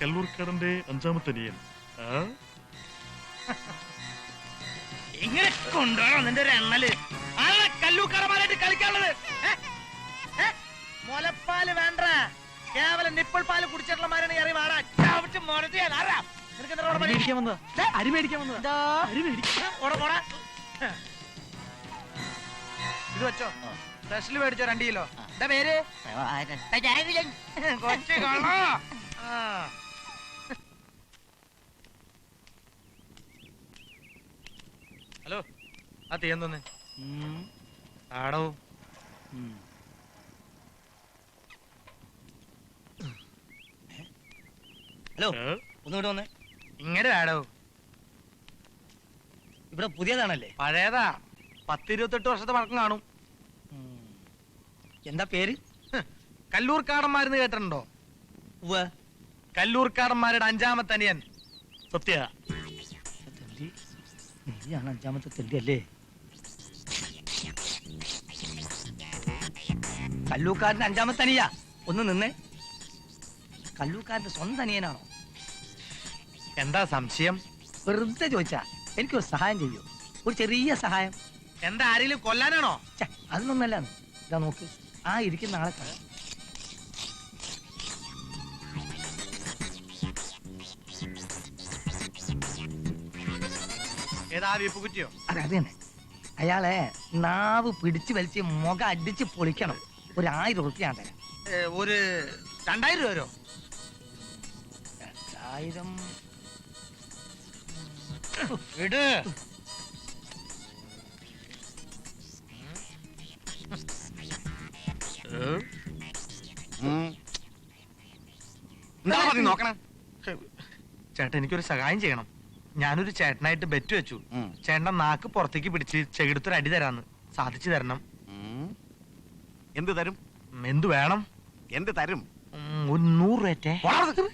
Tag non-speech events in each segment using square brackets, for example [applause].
കല്ലൂർക്കടന്റെ അഞ്ചാമത്തെ അനിയൻ ആ? ഇങ്ങനെ കൊണ്ടുപോകണം നിന്റെ ഒരു എണ്ണൽ ആരാ കല്ലൂക്കടമാരായിട്ട് കളിക്കാനുള്ളത് ഏ? ഏ? മുലപ്പാൽ വേണ്ട കേവലം നിപ്പിൾ പാൽ കുടിച്ചിട്ടുള്ളമാരാണ് ഇറങ്ങി വാടാ ചവിട്ട് മുരട്ടിയാൽ ആരാ നിനക്ക് എന്താ ഇവിടെ പണി? മേടിക്കാൻ വന്നതാ ദേ, അരി മേടിക്കാൻ വന്നതാ ഇതാ. അരി മേടിക്കാൻ ഏ, ഓടാ, പോടാ. ഇത് വെച്ചോ സ്പെഷ്യൽ മേടിച്ചോ രണ്ട് കിലോ എന്താ പേര് കൊച്ചു കള്ളോ. ആ. ഹലോ ആ തീയെന്തോന്ന് ആടോ ഹലോ? ഒന്നുകൂടെ വന്നേ. ഇങ്ങനെ ആടോ ഇവിടെ പുതിയതാണല്ലേ? പഴയതാ. പത്തിരുപത്തെട്ട് വർഷത്തെ പഴക്കം കാണും. എന്താ പേര്? കല്ലൂർക്കാടന്മാരെന്ന് കേട്ടിട്ടുണ്ടോ? കല്ലൂർ കല്ലൂർക്കാടന്മാരുടെ അഞ്ചാമത്തെ അനിയൻ. സത്യ. നീയാണ് അഞ്ചാമത്തെ തെണ്ടി അല്ലേ കല്ലൂക്കാരന്റെ അഞ്ചാമത്തെ അനിയാ. ഒന്ന് നിന്നേ. കല്ലൂക്കാരന്റെ സ്വന്തം അനിയനാണോ? എന്താ സംശയം? വെറുതെ ചോദിച്ചാ. എനിക്കൊരു സഹായം ചെയ്യൂ. ഒരു ചെറിയ സഹായം. എന്താ ആരെങ്കിലും കൊല്ലാനാണോ? ഛെ, അതൊന്നല്ല ഇതാ നോക്ക്. ആ ഇരിക്കുന്ന ആളെ കാണാം. ഏതാ വീപ്പ് കുറ്റിയോ അതെ അത് തന്നെ. അയാളെ നാവ് പിടിച്ചു വലിച്ച് മുഖം അടിച്ച് പൊളിക്കണം. ഒരു ആയിരം ഉറുപ്പ്യ ഞാൻ തരാം ഒരു രണ്ടായിരം രൂപ രണ്ടായിരം. ഇട് നോക്കണേ? ചേട്ടൻ എനിക്കൊരു സഹായം ചെയ്യണം. ഞാനൊരു ചേട്ടനായിട്ട് ബെറ്റ് വെച്ചു. ചേട്ടൻ നാക്ക് പുറത്തേക്ക് പിടിച്ച് ചെകിടത്തൊരു അടി തരാന്ന് സാധിച്ചു തരണം. എന്ത് തരും? എന്ത് വേണം? എന്ത് തരും? ഒരു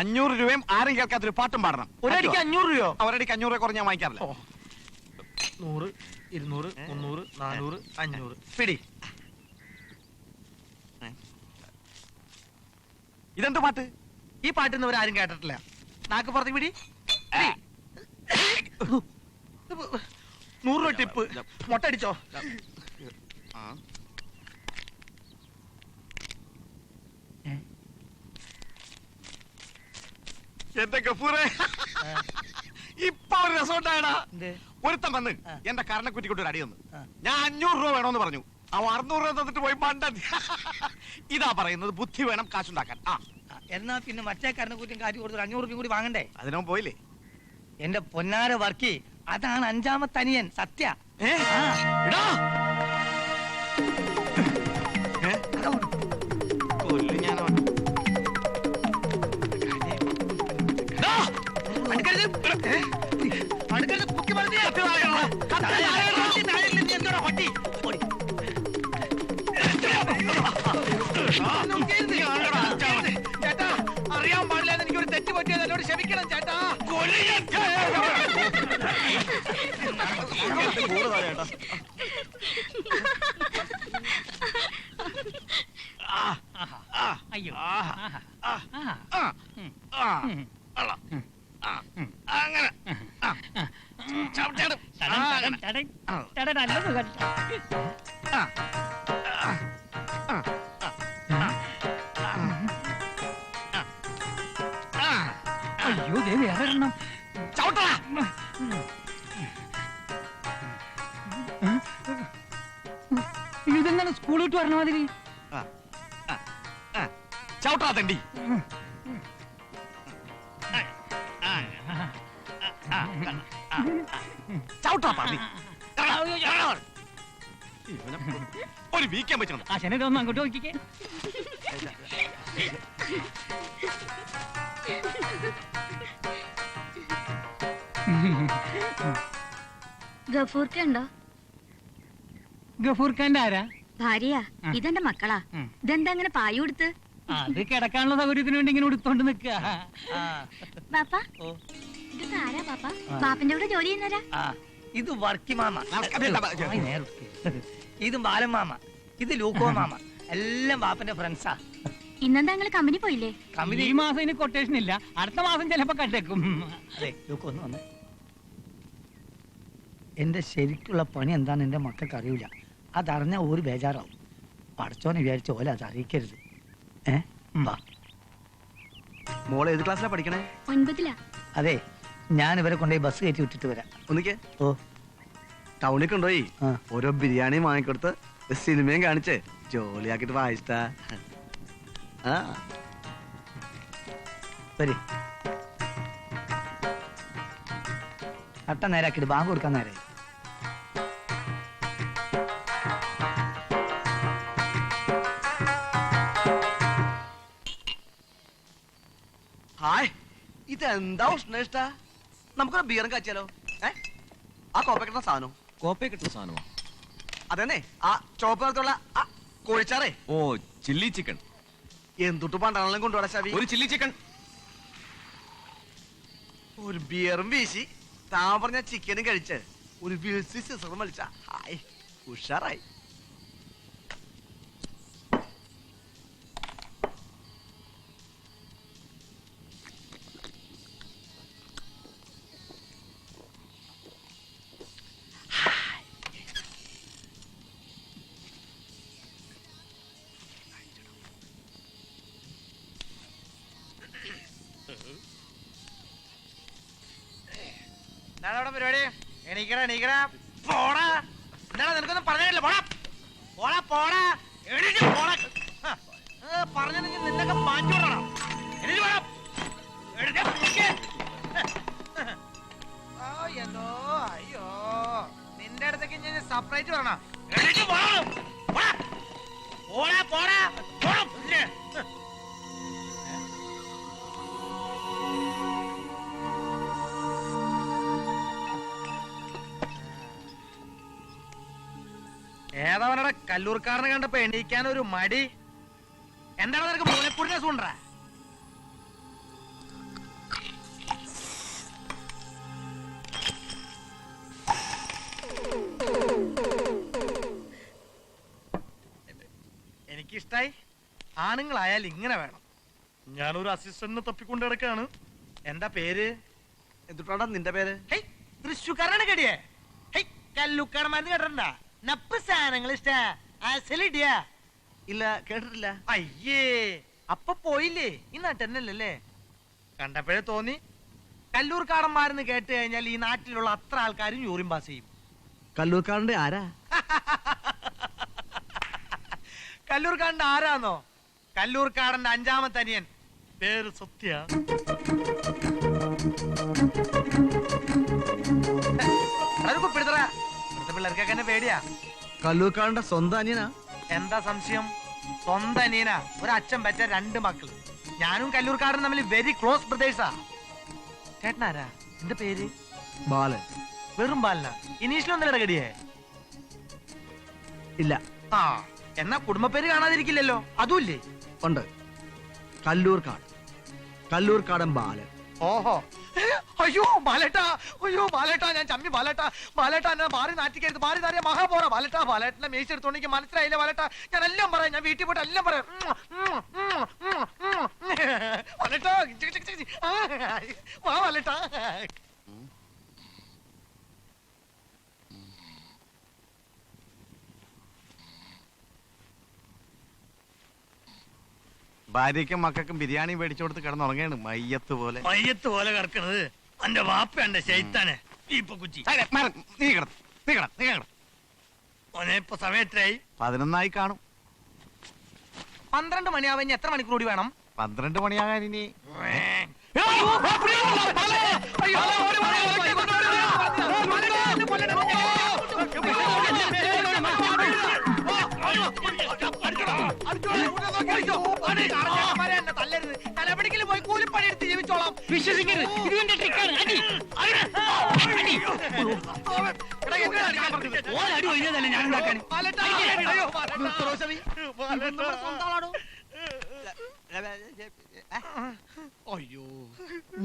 അഞ്ഞൂറ് രൂപയും ആരും കേൾക്കാത്തൊരു പാട്ടും പാടണം. ഒരടിക്ക് അഞ്ഞൂറ് രൂപയോ? ഒരടിക്ക് അഞ്ഞൂറ് രൂപ കുറഞ്ഞ് ഞാൻ വാങ്ങിക്കാറില്ല. നൂറ് ഇരുന്നൂറ് മുന്നൂറ് നാനൂറ് അഞ്ഞൂറ്. പിടി. ഇതെന്ത് പാട്ട്? ഈ പാട്ട് ഇന്ന് ആരും കേട്ടിട്ടില്ല. നാക്ക് പുറത്തേക്ക് പിടി. നൂറ് രൂപ ടിപ്പ്. മുട്ട എന്റെ ഗഫൂറെ ഇപ്പൊ ഒരു രസം ഉണ്ടായടാ എന്ത്? ഒരുത്തൻ വന്ന് എന്റെ കരണക്കുറ്റി കൊണ്ട് ഒരു അടി തന്നു. ഞാൻ അഞ്ഞൂറ് രൂപ വേണമെന്ന് പറഞ്ഞു. അവ അറുന്നൂറ് രൂപ തന്നിട്ട് പോയി പണ്ട ഇതാ പറയുന്നത് ബുദ്ധി വേണം കാശുണ്ടാക്കാൻ. ആ. എന്നാ പിന്നെ മറ്റേ കരണക്കൂറ്റും കാറ്റ് കൊടുത്തു അഞ്ഞൂറ് രൂപ കൂടി വാങ്ങണ്ടേ? അതിനോ പോയില്ലേ? എന്റെ പൊന്നാര വർക്കി അതാണ് അഞ്ചാമത്തെ അനിയൻ സത്യ! ഏ? ചേട്ടാ അറിയാൻ പാടില്ല എനിക്കൊരു തെറ്റ് പറ്റിയത് എന്നോട് ക്ഷമിക്കണം ചേട്ടാ. ഇതെന്താണ് സ്കൂൾ വിട്ട് പറഞ്ഞ മാതിരി. ആ. ആ. ആ. ചവിട്ടടാ തെണ്ടി ചവിട്ടാ പന്നി. ഒരു വീക്കാൻ പറ്റുന്നുണ്ട് ആ ശനി ഒന്ന് അങ്ങോട്ട് നോക്കിക്കേ. ഗഫൂർക്കുണ്ടോ ഗഫൂർ ഖാന്റെ ആരാ? ഭാര്യ. ഇതെന്റെ മക്കളാ. ഇതെന്താ അങ്ങനെ പായ കൊടുത്ത് അത് കിടക്കാനുള്ള സൗകര്യത്തിന് വേണ്ടി ഇങ്ങനെ ഉടുത്തോണ്ട് നിക്കുക ബാപ്പ. ഇതൊക്കെ ആരാ ബാപ്പ. ബാപ്പന്റെ കൂടെ ജോലി ചെയ്യുന്നവരാ? ഇത് വർക്കി മാമ. ഇത് ബാലൻ മാമ. ഇത് ലൂക്കോ [laughs] മാമ. എല്ലാം ബാപ്പന്റെ ഫ്രണ്ട്സാ ഇന്നെന്താ നിങ്ങൾ കമ്പനി പോയില്ലേ? കമ്പനി ഈ മാസം ഇനി കൊട്ടേഷൻ ഇല്ല. അടുത്ത മാസം ചിലപ്പോ കണ്ടേക്കും അതെ ലൂക്കോ ഒന്ന് വന്നേ. എന്റെ ശരിക്കുള്ള പണി എന്താന്ന് എന്റെ മക്കൾക്ക് അറിയില്ല അതറിഞ്ഞ ഒരു ബേജാറാവും. പഠിച്ചോനെ വിചാരിച്ച ഓല അത് അറിയിക്കരുത്. ഏ? വാ. മോളെ ഏത് ക്ലാസ്സിലാ പഠിക്കണേ? ഒൻപതിലാ. അതെ ഞാൻ ഇവരെ കൊണ്ടുപോയി ബസ് കയറ്റി വിട്ടിട്ട് വരാം. ഒന്നിക്കേ? ഓ. ടൗണിൽ കൊണ്ടുപോയി ആ. ഓരോ ബിരിയാണിയും വാങ്ങിക്കൊടുത്ത് ഒരു സിനിമയും കാണിച്ച് ജോലിയാക്കിട്ട് വായിച്ചിട്ടാ ആ. വരി. അട്ട നേരാക്കിട്ട് ബാങ്ക് കൊടുക്കാൻ നേരെ ഹായ്. ഇതെന്താ ഉഷ്ണേഷ്ട നമുക്കൊരു ബിയറും കാച്ചാലോ ഏ? ആ കോപ്പ സാധനം? കോപ്പയെ കിട്ടുന്ന സാധനമോ. അതന്നെ ആ ചോപ്പ് നിറത്തുള്ള ആ കോഴിച്ചാറേ? ഓ ചില്ലി ചിക്കൻ. എന്തുട്ട് പണ്ടാണെങ്കിലും കൊണ്ടുപോടാ ശവി. ഒരു ചില്ലി ചിക്കൻ. ഒരു ബിയറും വീശി താൻ പറഞ്ഞ ചിക്കനും കഴിച്ച് ഒരു വിൾസി സിസറും വലിച്ച. ഹായ് ഉഷാറായി. എന്താണ് അവിടെ പരിപാടി? എണീക്കടാ എണീക്കടാ. പോടാ. എന്താണ് നിനക്കൊന്നും പറഞ്ഞില്ല പോടാ. പോടാ പോടാ. എണീറ്റ് പോടാ. പറഞ്ഞില്ലെങ്കിൽ നിന്നൊക്കെ മാറ്റി വിടണം. എണീറ്റ് പോടാ. എഴുതി എന്തോ അയ്യോ. നിന്റെ അടുത്തേക്ക് ഞാൻ സെപ്പറേറ്റ് പറയണം കല്ലൂർക്കാരനെ കണ്ടപ്പോ എണീക്കാൻ ഒരു മടി. എന്താണ് നിനക്ക് മൂലക്കുടിനെ സൂണ്ട എനിക്കിഷ്ടായി. ആണുങ്ങളായാൽ ഇങ്ങനെ വേണം. ഞാനൊരു അസിസ്റ്റന്റിനെ തപ്പിക്കൊണ്ട് കിടക്കാണ് എന്താ പേര്? എന്തുട്ടാ നിന്റെ പേര്? Hey, തൃശ്ശൂക്കാരനാണ് കടിയേ hey കല്ലുക്കാരന്മാരെന്ന് കേട്ടിട്ടുണ്ടാ? നപ്പ് സാധനങ്ങൾ ഇഷ്ടാ. അസലിടിയാ ഇല്ല കേട്ടിട്ടില്ല. അയ്യേ അപ്പൊ പോയില്ലേ? ഈ നാട്ടെന്നല്ലേ കണ്ടപ്പോഴേ തോന്നി. കല്ലൂർ കാടന്മാരെന്ന് കേട്ട് കഴിഞ്ഞാൽ ഈ നാട്ടിലുള്ള അത്ര ആൾക്കാരും യൂറിൻ പാസ് ചെയ്യും. കല്ലൂർക്കാടന്റെ ആരാ? [laughs] കല്ലൂർ കാടന്റെ ആരാന്നോ? കല്ലൂർ കാടന്റെ അഞ്ചാമത്തെ അനിയൻ. പേര് സത്യ. അത് കുപ്പിടുത്തറ ഇവിടുത്തെ പിള്ളേർക്കൊക്കെ എന്നെ പേടിയാ. കല്ലൂർക്കാരന്റെ സ്വന്തം അനിയനാ? എന്താ സംശയം? സ്വന്തം അനിയനാ? ഒരു അച്ഛൻ പറ്റ രണ്ട് മക്കൾ ഞാനും കല്ലൂർക്കാരനും തമ്മിൽ വെരി ക്ലോസ് ബ്രദേഴ്സാ ചേട്ടനാരാ? എന്റെ പേര്? ബാലൻ. വെറും ബാലന? ഇനീഷിലൊന്നും ഇടകടിയേ ഇല്ല. ആ എന്നാ കുടുംബ പേര് കാണാതിരിക്കില്ലല്ലോ. അതുമില്ലേ ഉണ്ട്. കല്ലൂർക്കാട്. കല്ലൂർക്കാടൻ ബാലൻ. ഓഹോ. അയ്യോ ബാലേട്ടാ. അയ്യോ ബാലേട്ടാ ഞാൻ ചമ്മി ബാലേട്ടാ. ബാലേട്ടാ എന്നെ മാറി നാറ്റിക്കരുത്. മാറി നാറിയ മഹാപോറ ബാലേട്ടാ. ബാലേട്ടനെ മേശ എടുത്തോണ്ട് മനസ്സിലായില്ല ബാലേട്ടാ. ഞാൻ എല്ലാം പറയാം. ഞാൻ വീട്ടിൽ പോയിട്ട് എല്ലാം പറയാം. ബാലേട്ടാ വാ ബാലേട്ടാ. ഭാര്യയ്ക്കും മക്കൾക്കും ബിരിയാണി മേടിച്ചു കൊടുത്ത് കിടന്നുറങ്ങാണ് മയ്യത്ത് പോലെ മയ്യത്ത് പോലെ കിടക്കണത് എന്റെ വാപ്പ ശൈത്താനെ ഇപ്പൊ കുച്ചി അതെ, മാറ്. നീ കിടന്ന് നീ കിടന്ന് നീ കിടന്ന് ഓനെ ഇപ്പൊ സമയത്തായി പതിനൊന്നായി കാണും പന്ത്രണ്ട് മണിയാവാൻ ഇനി എത്ര മണിക്കൂർ കൂടി വേണം പന്ത്രണ്ട് മണിയാകാൻ ഇനി തലപടിക്കൽ പോയി കൂലിപ്പണി എടുത്ത് ജീവിച്ചോളാം. വിശ്വസിക്കരുത്. ഇത് എന്റെ ട്രിക്കാണ് അടി. അടി. ഒഴിഞ്ഞതല്ല ഞാൻ ഉണ്ടാക്കാൻ? അയ്യോ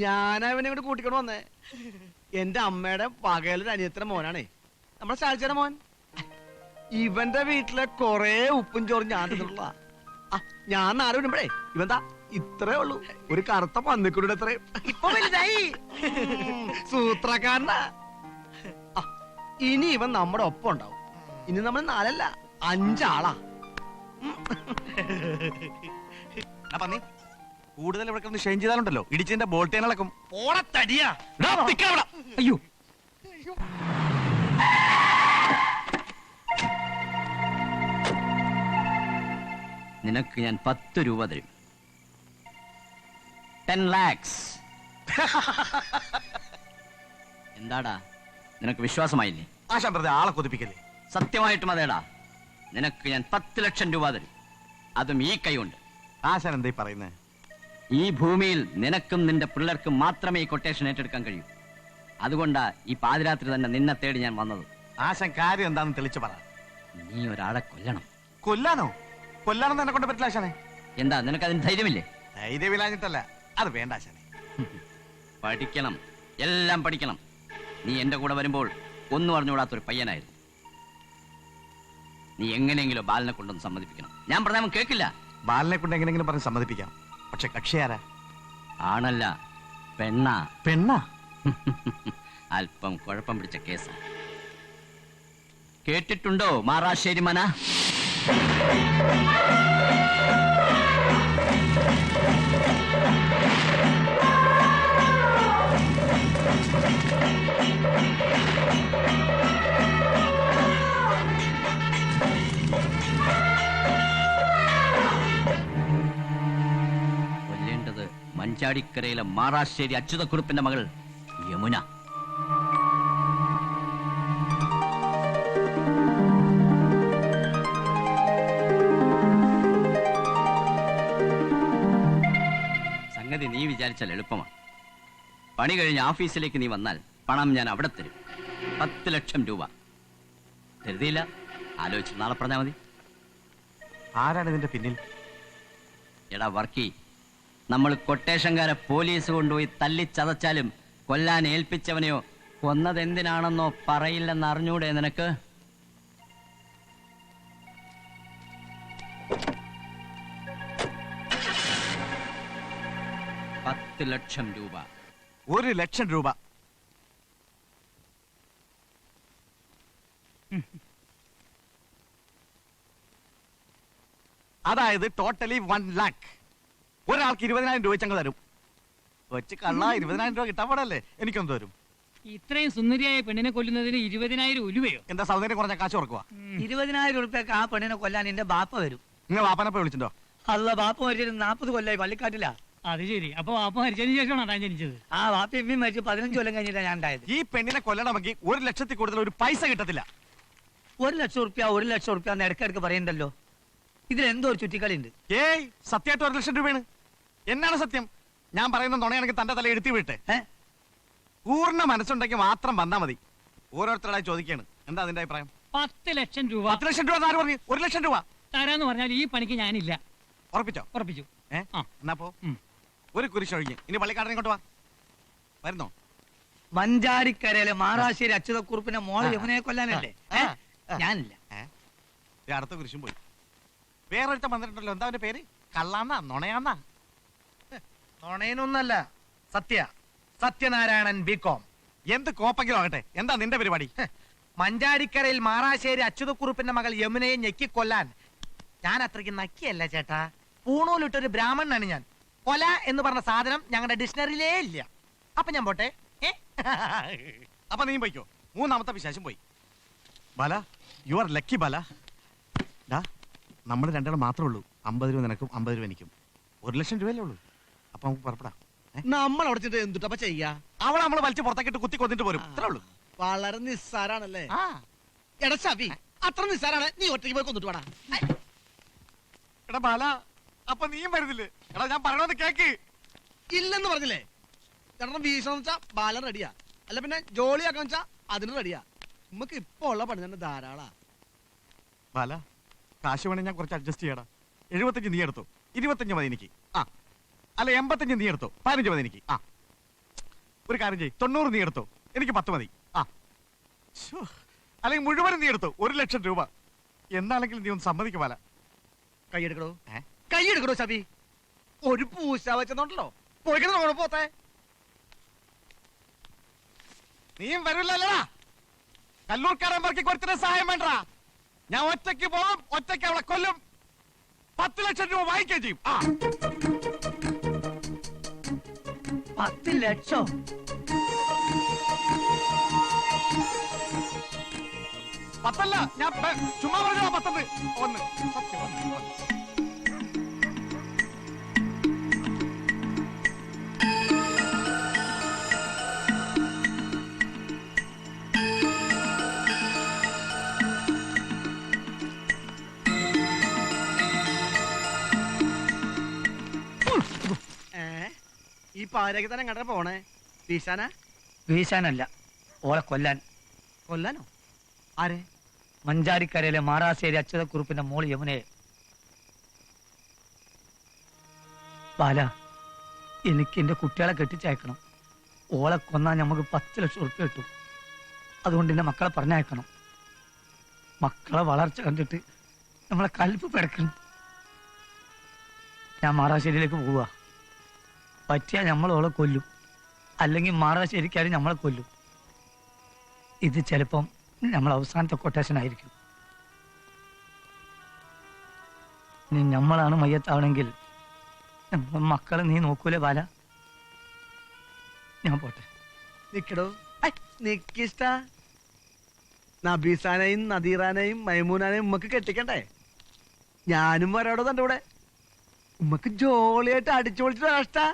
ഞാൻ അവനെ കൂടെ കൂട്ടിക്കൊണ്ട് വന്നേ. എന്റെ അമ്മയുടെ പകലൊരു അനിയത്തിന്റെ മോനാണ്. നമ്മളെ സാധിച്ചേടെ മോൻ. ഇവന്റെ വീട്ടിലെ കൊറേ ഉപ്പും ചോറും ഞാൻ തിന്നിട്ടുള്ള ഞാൻ നാലു വിടുമ്പഴേ ഇവന്താ ഇത്രേ ഉള്ളൂ. ഒരു കറുത്ത പന്നിക്കുരുടെ അത്രയും ഇപ്പൊ വലുതായി. സൂത്രക്കാരനാ. ആ, ഇനി ഇവൻ നമ്മുടെ ഒപ്പം ഉണ്ടാവും. ഇനി നമ്മൾ നാലല്ല അഞ്ചാളാ. പന്നി കൂടുതൽ ഇവിടെ കിടന്ന് ഷെയിൻ ചെയ്താലുണ്ടല്ലോ. ഇടിച്ചതിന്റെ ബോൾട്ടേനളക്കും ഓടത്തടിയാ അയ്യോ. നിനക്ക് ഞാൻ പത്ത് രൂപ തരും. ടെൻ ലാക്സ് [laughs] എന്താടാ? നിനക്ക് വിശ്വാസമായില്ലേ? ആശാൻ വെറുതെ ആളെ കൊതിപ്പിക്കല്ലേ? സത്യമായിട്ടും അതേടാ. നിനക്ക് ഞാൻ പത്ത് ലക്ഷം രൂപ തരും. അതും ഈ കൈകൊണ്ട്. ആശാൻ എന്തായി പറയുന്നത് ഈ ഭൂമിയിൽ നിനക്കും നിന്റെ പിള്ളേർക്കും മാത്രമേ ഈ കൊട്ടേഷൻ ഏറ്റെടുക്കാൻ കഴിയൂ. അതുകൊണ്ടാ ഈ പാതിരാത്രി തന്നെ നിന്നെ തേടി ഞാൻ വന്നത്. ആശാൻ കാര്യം എന്താണെന്ന് തെളിച്ചു പറ. നീ ഒരാളെ കൊല്ലണം. കൊല്ലാനോ? കൊല്ലാനൊന്നും എന്നെ കൊണ്ട് പറ്റില്ല ആശാനെ. എന്താ നിനക്ക് അതിന് ധൈര്യമില്ലേ? ധൈര്യമില്ലാഞ്ഞിട്ടല്ല അത് വേണ്ട ആശാനെ. പഠിക്കണം എല്ലാം പഠിക്കണം. നീ എന്റെ കൂടെ വരുമ്പോൾ ഒന്നും അറിഞ്ഞുകൂടാത്തൊരു പയ്യനായിരുന്നു. നീ എങ്ങനെയെങ്കിലും ബാലനെ കൊണ്ടൊന്ന് സമ്മതിപ്പിക്കണം. ഞാൻ പറഞ്ഞാൽ കേൾക്കില്ല. ബാലനെ കൊണ്ട് എങ്ങനെയെങ്കിലും പറഞ്ഞ് സമ്മതിപ്പിക്കാം. പക്ഷെ കക്ഷി ആരാ ആണല്ല പെണ്ണ. പെണ്ണ? അല്പം കുഴപ്പം പിടിച്ച കേസാ. കേട്ടിട്ടുണ്ടോ മാറാശ്ശേരി മന? കൊല്ലേണ്ടത് മഞ്ചാടിക്കരയിലെ മാറാശ്ശേരി അച്യുതക്കുറുപ്പിന്റെ മകൾ യമുന. വിചാരിച്ചാൽ എളുപ്പമാണ്. പണി കഴിഞ്ഞ് ഓഫീസിലേക്ക് നീ വന്നാൽ പണം ഞാൻ അവിടെ തരും. പത്ത് ലക്ഷം രൂപ. കരുതിയില്ല ആലോചിച്ച് നാളെ പറഞ്ഞാൽ മതി. ആരാണ് ഇതിന്റെ പിന്നിൽ? എടാ വർക്കി നമ്മൾ കൊട്ടേഷൻകാരെ പോലീസ് കൊണ്ടുപോയി തല്ലിച്ചതച്ചാലും കൊല്ലാൻ ഏൽപ്പിച്ചവനെയോ കൊന്നതെന്തിനാണെന്നോ പറയില്ലെന്ന് അറിഞ്ഞൂടെ നിനക്ക്? പത്ത് ലക്ഷം രൂപ. ഒരു ലക്ഷം രൂപ. അതായത് ടോട്ടലി വൺ ലാക്ക് ഒരാൾക്ക് ഇരുപതിനായിരം രൂപ ചങ്ങ തരും. വെച്ച് കള്ള ഇരുപതിനായിരം രൂപ കിട്ടാൻ പാടല്ലേ? എനിക്കൊന്ന് തരും. ഇത്രയും സുന്ദരിയായ പെണ്ണിനെ കൊല്ലുന്നതിന് ഇരുപതിനായിരം ഉലുവയോ? എന്താ സൗന്ദര്യം കുറഞ്ഞ കാശ് ഓർക്കുക ഇരുപതിനായിരം ഉറുപ്പ്യക്ക് ആ പെണ്ണിനെ കൊല്ലാൻ എന്റെ ബാപ്പ വരും. നിങ്ങൾ ബാപ്പനെ പോയി വിളിച്ചിട്ടുണ്ടോ? അല്ല ബാപ്പ മരിച്ചിട്ട് നാപ്പത് കൊല്ലായി പള്ളിക്കാട്ടില്ല അത് ശരി. അപ്പൊ വാപ്പ മരിച്ചതിന് ശേഷമാണ് താൻ ജനിച്ചത്? ആ വാപ്പ എമ്മി മരിച്ചു പതിനഞ്ച് കൊല്ലം കഴിഞ്ഞിട്ടാണ് ഞാൻ ഉണ്ടായത്. ഈ പെണ്ണിനെ കൊല്ലണമെങ്കിൽ ഒരു ലക്ഷത്തിൽ കൂടുതൽ ഒരു പൈസ കിട്ടത്തില്ല. ഒരു ലക്ഷം ഉറുപ്പ്യ ഒരു ലക്ഷം ഉറുപ്പ്യ എന്ന് ഇടയ്ക്കിടയ്ക്ക് പറയുന്നുണ്ടല്ലോ. ഇതിൽ എന്തോ ഒരു ചുറ്റിക്കളി ഉണ്ട് ഏയ് സത്യമായിട്ട് ഒരു ലക്ഷം രൂപയാണ്. എന്നാണ് സത്യം? ഞാൻ പറയുന്ന നുണയാണെങ്കിൽ തന്റെ തല എടുത്തി വിട്ടെ ഏഹ് പൂർണ മനസ്സുണ്ടെങ്കിൽ മാത്രം വന്നാ മതി. ഓരോരുത്തരുടെ ചോദിക്കാണ് എന്താ അതിന്റെ അഭിപ്രായം? പത്ത് ലക്ഷം രൂപ. പത്ത് ലക്ഷം രൂപ ആര് പറഞ്ഞു? ഒരു ലക്ഷം രൂപ. തരാന്ന് പറഞ്ഞാൽ ഈ പണിക്ക് ഞാനില്ല. ഉറപ്പിച്ചോ? ഉറപ്പിച്ചു. ഏ? ആ. എന്നാ പോ. ഉം. ഒരു കുരിശ് ഒഴിഞ്ഞ്. ഇനി പള്ളിക്കാടനെ ഇങ്ങോട്ട് വാ. വരുന്നോ? വഞ്ചാരിക്കരയിലെ മാറാശ്ശേരി അച്യുതക്കുറുപ്പിന്റെ മോൾ യമുനയെ കൊല്ലാനല്ലേ? ഏ? ഞാനില്ല. ദേ അടുത്ത കുരിശും പോയി. വേറൊരുത്തം വന്നിട്ടുണ്ടല്ലോ. എന്താ അവന്റെ പേര്? കള്ളാന്നാ നുണയാന്നാ? നുണയനൊന്നല്ല. സത്യ. Sathyanarayanan B com. എന്ത് കോപ്പെങ്കിലും ആകട്ടെ. എന്താ നിന്റെ പരിപാടി? മഞ്ചാടിക്കരയിൽ മാറാശ്ശേരി അച്യുതക്കുറുപ്പിന്റെ മകൾ യമുനയെ ഞെക്കിക്കൊല്ലാൻ. ഞാൻ അത്രയ്ക്ക് നക്കിയല്ല ചേട്ടാ. പൂണൂലിട്ടൊരു ബ്രാഹ്മണനാണ് ഞാൻ. കൊല എന്ന് പറഞ്ഞ സാധനം ഞങ്ങളുടെ ഡിക്ഷണറിയിലേ ഇല്ല. അപ്പൊ ഞാൻ പോട്ടെ. ഏ? [laughs] അപ്പൊ നീ പോയിക്കോ. മൂന്നാമത്തെ വിശേഷം പോയി. ബാല യു ആർ ലക്കി ബല. ഡാ നമ്മൾ രണ്ടാളും മാത്രമേ ഉള്ളൂ. അമ്പത് രൂപ നിനക്കും അമ്പത് രൂപ എനിക്കും. ഒരു ലക്ഷം രൂപയല്ലേ ഉള്ളൂ. അപ്പൊ നമുക്ക് പുറപ്പെടാം. നമ്മൾ അവിടെ എന്തുട്ടപ്പ ചെയ്യാ. അവളെ നമ്മൾ വലിച്ച് പുറത്തേക്കിട്ട് കുത്തി കൊന്നിട്ട് പോരും. ഇത്രേ ഉള്ളൂ. വളരെ നിസ്സാരാണല്ലേ? ആ. എടാ ഷബി അത്ര നിസ്സാരാണ്. നീ ഒറ്റയ്ക്ക് പോയി കൊന്നിട്ട് വേടാ. എടാ ബാല അപ്പൊ നീയും വരുന്നില്ലേ? എടാ ഞാൻ പറയണത് കേക്ക്. ഇല്ലെന്ന് പറഞ്ഞില്ലേ? ചേട്ടൻ വീശണം വെച്ചാ ബാലൻ റെഡിയാ. അല്ല പിന്നെ ജോളി ആക്കാൻ വെച്ചാ അതിന് റെഡിയാ. നമുക്ക് ഇപ്പൊ ഉള്ള പണി തന്നെ ധാരാളാ. ബാല കാശ് വേണേ ഞാൻ കുറച്ച് അഡ്ജസ്റ്റ് ചെയ്യടാ. എഴുപത്തഞ്ച് നീ എടുത്തു. ഇരുപത്തഞ്ച് മതി എനിക്ക്. ആ. അല്ല എൺപത്തഞ്ച് നീ എടുത്തു. പതിനഞ്ച് മതി എനിക്ക്. ആ. ഒരു കാര്യം ചെയ്യ്. തൊണ്ണൂറ് നീ എടുത്തു. എനിക്ക് പത്ത് മതി. ആ. ശ്ശോ. അല്ലെങ്കിൽ മുഴുവനും നീ എടുത്തു. ഒരു ലക്ഷം രൂപ. എന്നാണെങ്കിലും നീ ഒന്ന് സമ്മതിക്കും ബാല. കൈയെടുക്കണോ ഏ? കൈ ചവി? ഒരു പൂശ വെച്ചോണ്ടല്ലോ പോയിക്കണോ പോത്തെ? നീയും വരില്ലല്ലടാ. കല്ലൂർക്കാരൻ പറക്കി കൊടുത്തിന് സഹായം വേണ്ട ഞാൻ ഒറ്റയ്ക്ക് പോകും ഒറ്റയ്ക്ക് അവളെ കൊല്ലും. പത്ത് ലക്ഷം രൂപ വാങ്ങിക്കുകയും ചെയ്യും. ആ. പത്ത് ലക്ഷം? പത്തല്ല ഞാൻ ചുമ്മാ പറഞ്ഞ പത്തത് ഒന്ന്. സത്യം ഈ തന്നെ പോണേ? വീശാന? വീശാനല്ല. ഓളെ കൊല്ലാൻ. കൊല്ലാനോ? ആരെ? മഞ്ചാരിക്കരയിലെ മാറാശ്ശേരി അച്യുതക്കുറിപ്പിന്റെ മോൾ യമുനയെ. ബാല എനിക്ക് എന്റെ കുട്ടികളെ കെട്ടിച്ചയക്കണം. ഓളെ കൊന്നാൽ നമുക്ക് പത്ത് ലക്ഷം ഉറുപ്പ്യ കിട്ടും. അതുകൊണ്ട് എന്റെ മക്കളെ പറഞ്ഞയക്കണം. മക്കളെ വളർച്ച കണ്ടിട്ട് നമ്മളെ കൽപ്പ് പിടക്കണം. ഞാൻ മാറാശ്ശേരിയിലേക്ക് പോവുക പറ്റിയാൽ നമ്മൾ ഓളെ കൊല്ലും. അല്ലെങ്കിൽ മാറാശ്ശേരിക്കാരും നമ്മളെ കൊല്ലും. ഇത് ചിലപ്പം നമ്മൾ അവസാനത്തെ കൊട്ടേഷൻ ആയിരിക്കും. ഇനി നമ്മളാണ് മയ്യത്താവണമെങ്കിൽ നമ്മളെ മക്കളെ നീ നോക്കൂലേ ബാല? ഞാൻ പോട്ടെ. നിക്കടോ. നിക്കിഷ്ട. നബീസാനെയും നദീറാനെയും മൈമൂനാനെയും ഉമ്മക്ക് കെട്ടിക്കണ്ടേ? ഞാനും വരാടോ തന്റെ കൂടെ. ഉമ്മക്ക് ജോളിയായിട്ട് അടിച്ചു പൊളിച്ചിട്ട് രാഷ്ട്ര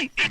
like. [laughs]